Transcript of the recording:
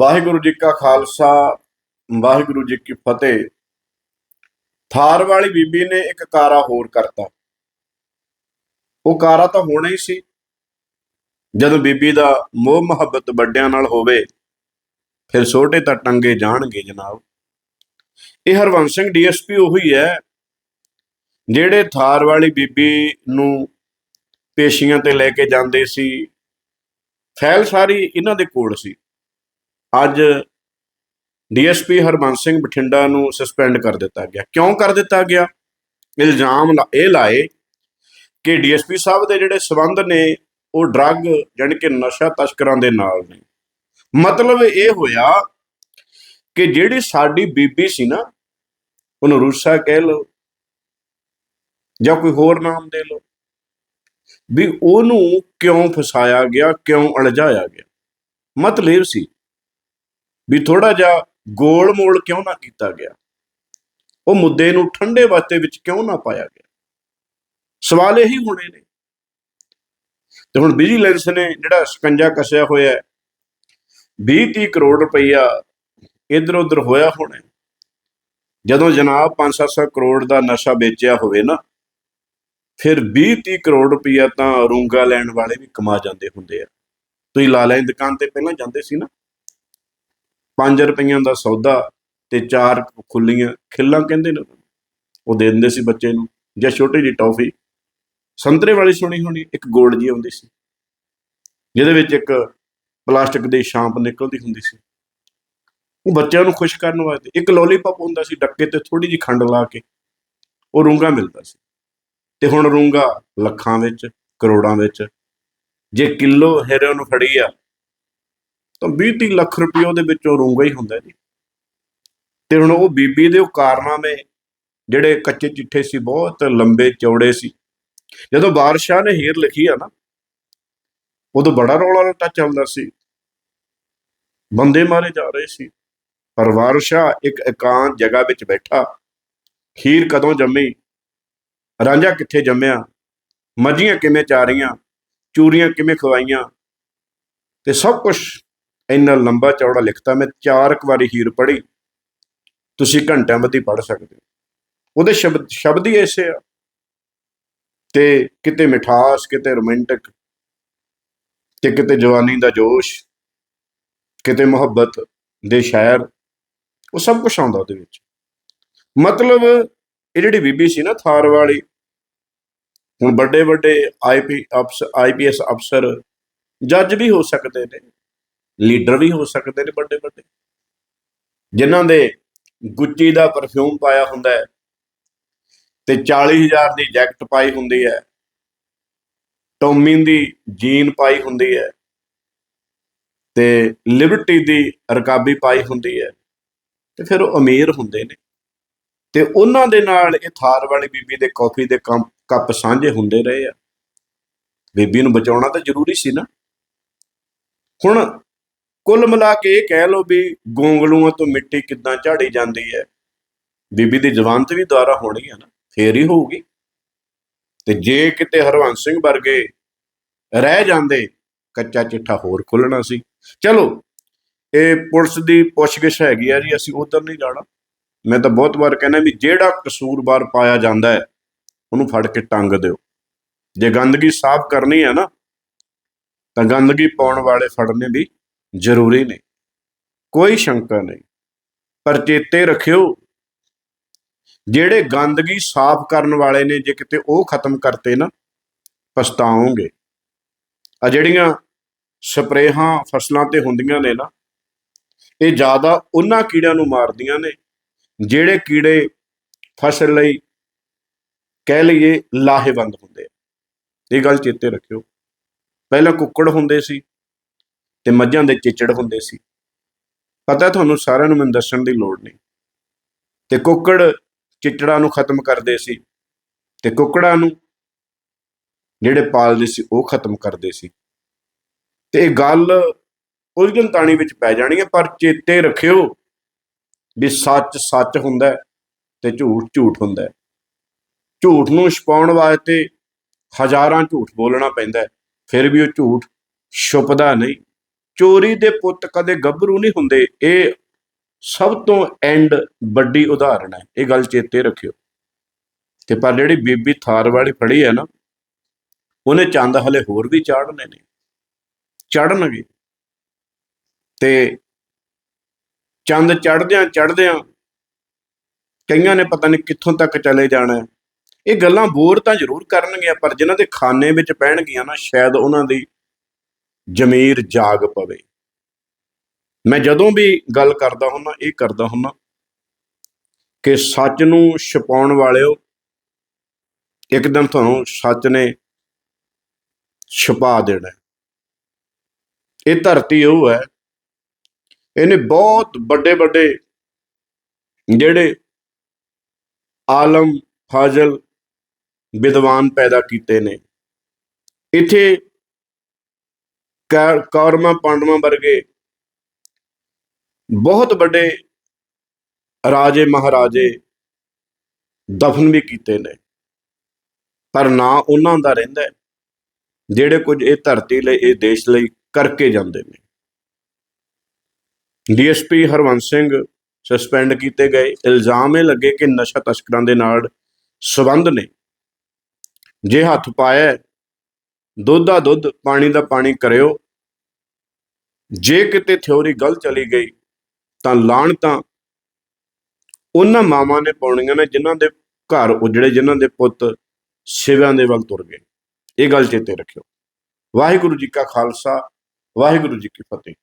ਵਾਹਿਗੁਰੂ ਜੀ ਕਾ ਖਾਲਸਾ, ਵਾਹਿਗੁਰੂ ਜੀ ਕੀ ਫਤਿਹ। ਥਾਰ ਵਾਲੀ ਬੀਬੀ ਨੇ ਇੱਕ ਕਾਰਾ ਹੋਰ ਕਰਤਾ। ਉਹ ਕਾਰਾ ਤਾਂ ਹੋਣਾ ਹੀ ਸੀ। ਜਦੋਂ ਬੀਬੀ ਦਾ ਮੋਹ ਮੁਹੱਬਤ ਵੱਡਿਆਂ ਨਾਲ ਹੋਵੇ, ਫਿਰ ਛੋਟੇ ਤਾਂ ਟੰਗੇ ਜਾਣਗੇ ਜਨਾਬ। ਇਹ ਹਰਵੰਸ ਸਿੰਘ ਡੀਐਸਪੀ ਉਹੀ ਹੈ, ਜਿਹੜੇ ਥਾਰ ਵਾਲੀ ਬੀਬੀ ਨੂੰ ਪੇਸ਼ੀਆਂ ਤੇ ਲੈ ਕੇ ਜਾਂਦੇ ਸੀ। ਫੈਲ ਸਾਰੀ ਇਹਨਾਂ ਦੇ ਕੋਲ ਸੀ। ਅੱਜ ਡੀਐਸਪੀ ਹਰਬੰਸ ਸਿੰਘ ਬਠਿੰਡਾ ਨੂੰ ਸਸਪੈਂਡ ਕਰ ਦਿੱਤਾ ਗਿਆ। ਕਿਉਂ ਕਰ ਦਿੱਤਾ ਗਿਆ? ਇਲਜ਼ਾਮ ਲਾ- ਇਹ ਲਾਏ ਕਿ ਡੀਐਸਪੀ ਸਾਹਿਬ ਦੇ ਜਿਹੜੇ ਸਬੰਧ ਨੇ, ਉਹ ਡਰੱਗ ਜਾਣੀ ਕਿ ਨਸ਼ਾ ਤਸਕਰਾਂ ਦੇ ਨਾਲ ਨੇ। ਮਤਲਬ ਇਹ ਹੋਇਆ ਕਿ ਜਿਹੜੀ ਸਾਡੀ ਬੀਬੀ ਸੀ ਨਾ, ਉਹਨੂੰ ਰੂਸਾ ਕਹਿ ਲਓ ਜਾਂ ਕੋਈ ਹੋਰ ਨਾਮ ਦੇ ਲਓ, ਵੀ ਉਹਨੂੰ ਕਿਉਂ ਫਸਾਇਆ ਗਿਆ, ਕਿਉਂ ਅਲਝਾਇਆ ਗਿਆ? ਮਤਲਬ ਸੀ ਵੀ ਥੋੜਾ ਜਿਹਾ ਗੋਲ ਮੋਲ ਕਿਉਂ ਨਾ ਕੀਤਾ ਗਿਆ? ਉਹ ਮੁੱਦੇ ਨੂੰ ਠੰਡੇ ਵਾਸਤੇ ਵਿੱਚ ਕਿਉਂ ਨਾ ਪਾਇਆ ਗਿਆ? ਸਵਾਲ ਇਹੀ ਹੋਣੇ ਨੇ। ਤੇ ਹੁਣ ਵਿਜੀਲੈਂਸ ਨੇ ਜਿਹੜਾ ਸਕੰਜਾ ਕੱਸਿਆ ਹੋਇਆ ਹੈ 20 30 ਕਰੋੜ ਰੁਪਈਆ ਇਧਰ ਉਧਰ ਹੋਇਆ ਹੋਣਾ ਜਦੋਂ ਜਨਾਬ 5-700 ਕਰੋੜ ਦਾ ਨਸ਼ਾ ਵੇਚਿਆ ਹੋਵੇ ਨਾ, ਫਿਰ 20 30 ਕਰੋੜ ਰੁਪਈਆ ਤਾਂ ਰੂੰਗਾ ਲੈਣ ਵਾਲੇ ਵੀ ਕਮਾ ਜਾਂਦੇ ਹੁੰਦੇ ਆ। ਤੁਸੀਂ ਲਾ ਲੈ ਦੁਕਾਨ ਤੇ ਪਹਿਲਾਂ ਜਾਂਦੇ ਸੀ ਨਾ? 5 ਰੁਪਈਆਂ ਦਾ ਸੌਦਾ ਤੇ ਚਾਰ ਖੁੱਲੀਆਂ ਖਿੱਲਾਂ ਕਹਿੰਦੇ ਨੇ ਉਹ ਦੇ ਦਿੰਦੇ ਸੀ ਬੱਚੇ ਨੂੰ, ਜਾਂ ਛੋਟੀ ਜਿਹੀ ਟੌਫੀ। ਸੰਤਰੇ ਵਾਲੀ ਸੁਣੀ ਹੋਣੀ, ਇੱਕ ਗੋਲ ਜੀ ਆਉਂਦੀ ਸੀ। ਜਿਹਦੇ ਵਿੱਚ ਇੱਕ ਪਲਾਸਟਿਕ ਦੀ ਸ਼ਾਂਪ ਨਿਕਲਦੀ ਹੁੰਦੀ ਸੀ। ਉਹ ਬੱਚਿਆਂ ਨੂੰ ਖੁਸ਼ ਕਰਨ ਵਾਸਤੇ, ਇੱਕ ਲੋਲੀਪੌਪ ਹੁੰਦਾ ਸੀ ਡੱਕੇ ਤੇ ਥੋੜੀ ਜਿਹੀ ਖੰਡ ਲਾ ਕੇ, ਉਹ ਰੂੰਗਾ ਮਿਲਦਾ ਸੀ। ਤੇ ਹੁਣ ਰੂੰਗਾ ਲੱਖਾਂ ਵਿੱਚ, ਕਰੋੜਾਂ ਵਿੱਚ, ਜੇ ਕਿਲੋ ਹੈਰੋਇਨ ਫੜੀ ਆ ਤਾਂ 20 30 ਲੱਖ ਰੁਪਏ ਉਹਦੇ ਵਿੱਚੋਂ ਰੂੰਗਾ ਹੀ ਹੁੰਦਾ ਜੀ ਤੇ ਹੁਣ ਉਹ ਬੀਬੀ ਦੇ ਉਹ ਕਾਰਨਾਮੇ ਜਿਹੜੇ ਕੱਚੇ ਚਿੱਠੇ ਸੀ, ਬਹੁਤ ਲੰਬੇ ਚੌੜੇ ਸੀ। ਜਦੋਂ ਬਾਦਸ਼ਾਹ ਨੇ ਹੀਰ ਲਿਖੀ ਆ ਨਾ, ਉਦੋਂ ਬੜਾ ਰੌਲਾ ਰੱਟਾ ਚੱਲਦਾ ਸੀ। ਬੰਦੇ ਮਾਰੇ ਜਾ ਰਹੇ ਸੀ, ਪਰ ਬਾਦਸ਼ਾਹ ਇੱਕ ਇਕਾਂਤ ਜਗ੍ਹਾ ਵਿੱਚ ਬੈਠਾ। ਹੀਰ ਕਦੋਂ ਜੰਮੀ? ਰਾਂਝਾ ਕਿੱਥੇ ਜੰਮਿਆ? ਮੱਝੀਆਂ ਕਿਵੇਂ ਚਾਰੀਆਂ? ਚੂਰੀਆਂ ਕਿਵੇਂ ਖਵਾਈਆਂ? ਤੇ ਸਭ ਕੁਝ ਇੰਨਾ ਲੰਬਾ ਚੌੜਾ ਲਿਖਤਾ, ਮੈਂ ਚਾਰ ਕੁ ਵਾਰੀ ਹੀਰ ਪੜ੍ਹੀ। ਤੁਸੀਂ ਘੰਟਿਆਂ ਬੱਧੀ ਪੜ੍ਹ ਸਕਦੇ ਹੋ। ਉਹਦੇ ਸ਼ਬਦ ਸ਼ਬਦ ਹੀ ਐਸੇ ਆ। ਤੇ ਕਿਤੇ ਮਿਠਾਸ, ਕਿਤੇ ਰੋਮਾਂਟਿਕ, ਤੇ ਕਿਤੇ ਜਵਾਨੀ ਦਾ ਜੋਸ਼, ਕਿਤੇ ਮੁਹੱਬਤ ਦੇ ਸ਼ਾਇਰ, ਉਹ ਸਭ ਕੁਝ ਆਉਂਦਾ ਉਹਦੇ ਵਿੱਚ। ਮਤਲਬ ਇਹ ਜਿਹੜੀ ਬੀਬੀ ਸੀ ਨਾ ਥਾਰ ਵਾਲੀ, ਹੁਣ ਵੱਡੇ ਵੱਡੇ ਆਈਪੀ ਅਫਸਰ ਆਈਪੀਐਸ ਅਫਸਰ, ਜੱਜ ਵੀ ਹੋ ਸਕਦੇ ਨੇ। ਲੀਡਰ ਵੀ ਹੋ ਸਕਦੇ ਨੇ ਵੱਡੇ ਵੱਡੇ। ਜਿਨ੍ਹਾਂ ਦੇ ਗੁੱਚੀ ਦਾ ਪਰਫਿਊਮ ਪਾਇਆ ਹੁੰਦਾ ਹੈ ਤੇ 40000 ਦੀ ਜੈਕਟ ਪਾਈ ਹੁੰਦੀ ਹੈ ਟੋਮੀ ਦੀ ਜੀਨ ਪਾਈ ਹੁੰਦੀ ਹੈ ਤੇ ਲਿਬਰਟੀ ਦੀ ਰਕਾਬੀ ਪਾਈ ਹੁੰਦੀ ਹੈ ਤੇ ਫਿਰ ਉਹ ਅਮੀਰ ਹੁੰਦੇ ਨੇ। ਤੇ ਉਹਨਾਂ ਦੇ ਨਾਲ ਇਹ ਥਾਰ ਵਾਲੀ ਬੀਬੀ ਦੇ ਕਾਫੀ ਦੇ ਕੰਮ- ਕੱਪ ਸਾਂਝੇ ਹੁੰਦੇ ਰਹੇ ਆ। ਬੀਬੀ ਨੂੰ ਬਚਾਉਣਾ ਤਾਂ ਜ਼ਰੂਰੀ ਸੀ ਨਾ। ਹੁਣ ਕੁੱਲ ਮਿਲਾ ਕੇ ਇਹ ਕਹਿ ਲਓ ਵੀ ਗੋਂਗਲੂਆਂ ਤੋਂ ਮਿੱਟੀ ਕਿੱਦਾਂ ਝਾੜੀ ਜਾਂਦੀ ਹੈ। ਬੀਬੀ ਦੀ ਜ਼ਬਾਨ ਤੇ ਵੀ ਦੁਆਰਾ ਹੋਣੀ ਹੈ ਨਾ, ਫੇਰ ਹੀ ਹੋਊਗੀ। ਤੇ ਜੇ ਕਿਤੇ ਹਰਵੰਸ ਸਿੰਘ ਵਰਗੇ ਰਹਿ ਜਾਂਦੇ, ਕੱਚਾ ਚਿੱਠਾ ਹੋਰ ਖੁੱਲਣਾ ਸੀ। ਚਲੋ, ਇਹ ਪੁਲਿਸ ਦੀ ਪੁੱਛਗਿੱਛ ਹੈਗੀ ਆ ਜੀ, ਅਸੀਂ ਉਧਰ ਨਹੀਂ ਜਾਣਾ। ਮੈਂ ਤਾਂ ਬਹੁਤ ਵਾਰ ਕਹਿੰਦਾ ਵੀ ਜਿਹੜਾ ਕਸੂਰਵਾਰ ਪਾਇਆ ਜਾਂਦਾ ਹੈ, ਉਹਨੂੰ ਫੜ ਕੇ ਟੰਗ ਦਿਓ। ਜੇ ਗੰਦਗੀ ਸਾਫ਼ ਕਰਨੀ ਹੈ ਨਾ, ਤਾਂ ਗੰਦਗੀ ਪਾਉਣ ਵਾਲੇ ਫੜਨੇ ਵੀ ਜ਼ਰੂਰੀ ਨੇ ਕੋਈ ਸ਼ੰਕਾ ਨਹੀਂ। ਪਰ ਚੇਤੇ ਰੱਖਿਓ, ਜਿਹੜੇ ਗੰਦਗੀ ਸਾਫ਼ ਕਰਨ ਵਾਲੇ ਨੇ ਜੇ ਕਿਤੇ ਉਹ ਖਤਮ ਕਰਤੇ ਨਾ, ਪਛਤਾਓਗੇ। ਆ ਜਿਹੜੀਆਂ ਸਪਰੇਹਾਂ ਫਸਲਾਂ ਤੇ ਹੁੰਦੀਆਂ ਨੇ ਨਾ, ਇਹ ਜ਼ਿਆਦਾ ਉਹਨਾਂ ਕੀੜਿਆਂ ਨੂੰ ਮਾਰਦੀਆਂ ਨੇ, ਜਿਹੜੇ ਕੀੜੇ ਫਸਲ ਲਈ ਕਹਿ ਲਈਏ ਲਾਹੇਵੰਦ ਹੁੰਦੇ ਆ। ਇਹ ਗੱਲ ਚੇਤੇ ਰੱਖਿਓ। ਪਹਿਲਾਂ ਕੁੱਕੜ ਹੁੰਦੇ ਸੀ ਤੇ ਮੱਝਾਂ ਦੇ ਚਿਚੜ ਹੁੰਦੇ ਸੀ। ਪਤਾ ਤੁਹਾਨੂੰ ਸਾਰਿਆਂ ਨੂੰ ਮੈਨੂੰ ਦੱਸਣ ਦੀ ਲੋੜ ਨਹੀਂ। ਤੇ ਕੁੱਕੜ ਚਿਚੜਾਂ ਨੂੰ ਖਤਮ ਕਰਦੇ ਸੀ। ਤੇ ਕੁੱਕੜਾਂ ਨੂੰ ਜਿਹੜੇ ਪਾਲਦੇ ਸੀ, ਉਹ ਖਤਮ ਕਰਦੇ ਸੀ। ਤੇ ਇਹ ਗੱਲ ਉਲਝਣ ਤਾਣੀ ਵਿੱਚ ਪੈ ਜਾਣੀ ਹੈ, ਪਰ ਚੇਤੇ ਰੱਖਿਓ ਵੀ ਸੱਚ ਸੱਚ ਹੁੰਦਾ ਹੈ ਤੇ ਝੂਠ ਝੂਠ ਹੁੰਦਾ ਹੈ। ਝੂਠ ਨੂੰ ਛਪਾਉਣ ਵਾਸਤੇ ਹਜ਼ਾਰਾਂ ਝੂਠ ਬੋਲਣਾ ਪੈਂਦਾ ਫਿਰ ਵੀ ਉਹ ਝੂਠ ਛੁਪਦਾ ਨਹੀਂ। ਚੋਰੀ ਦੇ ਪੁੱਤ ਕਦੇ ਗੱਭਰੂ ਨਹੀਂ ਹੁੰਦੇ। ਇਹ ਸਭ ਤੋਂ ਐਂਡ ਵੱਡੀ ਉਦਾਹਰਣ ਹੈ। ਇਹ ਗੱਲ ਚੇਤੇ ਰੱਖਿਓ। ਤੇ ਪਰ ਜਿਹੜੀ ਬੀਬੀ ਥਾਰ ਵਾਲੀ ਫੜੀ ਹੈ ਨਾ, ਉਹਨੇ ਚੰਦ ਹਲੇ ਹੋਰ ਵੀ ਚਾੜਨੇ ਨੇ। ਚੜਨਗੇ ਤੇ ਚੰਦ ਚੜਦਿਆਂ ਚੜਦਿਆਂ ਕਈਆਂ ਨੇ ਪਤਾ ਨਹੀਂ ਕਿੱਥੋਂ ਤੱਕ ਚਲੇ ਜਾਣਾ ਇਹ ਗੱਲਾਂ ਬੋਰ ਤਾਂ ਜ਼ਰੂਰ ਕਰਨਗੀਆਂ, ਪਰ ਜਿਨ੍ਹਾਂ ਦੇ ਖਾਨੇ ਵਿੱਚ ਪੈਣਗੀਆਂ ਨਾ, ਸ਼ਾਇਦ ਉਹਨਾਂ ਦੀ ਜ਼ਮੀਰ ਜਾਗ ਪਵੇ। ਮੈਂ ਜਦੋਂ ਵੀ ਗੱਲ ਕਰਦਾ ਹੁੰਨਾ ਇਹ ਕਰਦਾ ਹੁੰਨਾ ਕਿ ਸੱਚ ਨੂੰ ਛਪਾਉਣ ਵਾਲਿਓ ਇੱਕ ਦਿਨ ਤੁਹਾਨੂੰ ਸੱਚ ਨੇ ਛੁਪਾ ਦੇਣਾ। ਇਹ ਧਰਤੀ ਉਹ ਹੈ, ਇਹਨੇ ਬਹੁਤ ਵੱਡੇ ਵੱਡੇ ਜਿਹੜੇ ਆਲਮ, ਫਾਜ਼ਲ, ਵਿਦਵਾਨ ਪੈਦਾ ਕੀਤੇ ਨੇ। ਇੱਥੇ ਕੌ- ਕੌਰਵਾਂ, ਪਾਂਡਵਾਂ ਵਰਗੇ ਬਹੁਤ ਵੱਡੇ ਰਾਜੇ, ਮਹਾਰਾਜੇ ਦਫਨ ਵੀ ਕੀਤੇ ਨੇ। ਪਰ ਨਾ ਉਹਨਾਂ ਦਾ ਰਹਿੰਦਾ ਜਿਹੜੇ ਕੁਝ ਇਹ ਧਰਤੀ ਲਈ, ਇਹ ਦੇਸ਼ ਲਈ ਕਰਕੇ ਜਾਂਦੇ ਨੇ। ਡੀਐਸਪੀ ਹਰਵੰਸ ਸਿੰਘ ਸਸਪੈਂਡ ਕੀਤੇ ਗਏ। ਇਲਜ਼ਾਮ ਇਹ ਲੱਗੇ ਕਿ ਨਸ਼ਾ ਤਸਕਰਾਂ ਦੇ ਨਾਲ ਸਬੰਧ ਨੇ। ਜੇ ਹੱਥ ਪਾਇਆ ਦੁੱਧ ਦਾ ਦੁੱਧ, ਪਾਣੀ ਦਾ ਪਾਣੀ ਕਰਿਓ। ਜੇ ਕਿਤੇ ਥਿਉਰੀ ਗਲਤ ਚਲੀ ਗਈ, ਤਾਂ ਲਾਣ ਤਾਂ ਉਹਨਾਂ ਮਾਵਾਂ ਨੇ ਪਾਉਣੀਆਂ ਨੇ ਜਿਨ੍ਹਾਂ ਦੇ ਘਰ ਉਜੜੇ, ਜਿਨ੍ਹਾਂ ਦੇ ਪੁੱਤ ਸਿਵਿਆਂ ਦੇ ਵੱਲ ਤੁਰ ਗਏ। ਇਹ ਗੱਲ ਚੇਤੇ ਰੱਖਿਓ। ਵਾਹਿਗੁਰੂ ਜੀ ਕਾ ਖਾਲਸਾ, ਵਾਹਿਗੁਰੂ ਜੀ ਕੀ ਫਤਿਹ।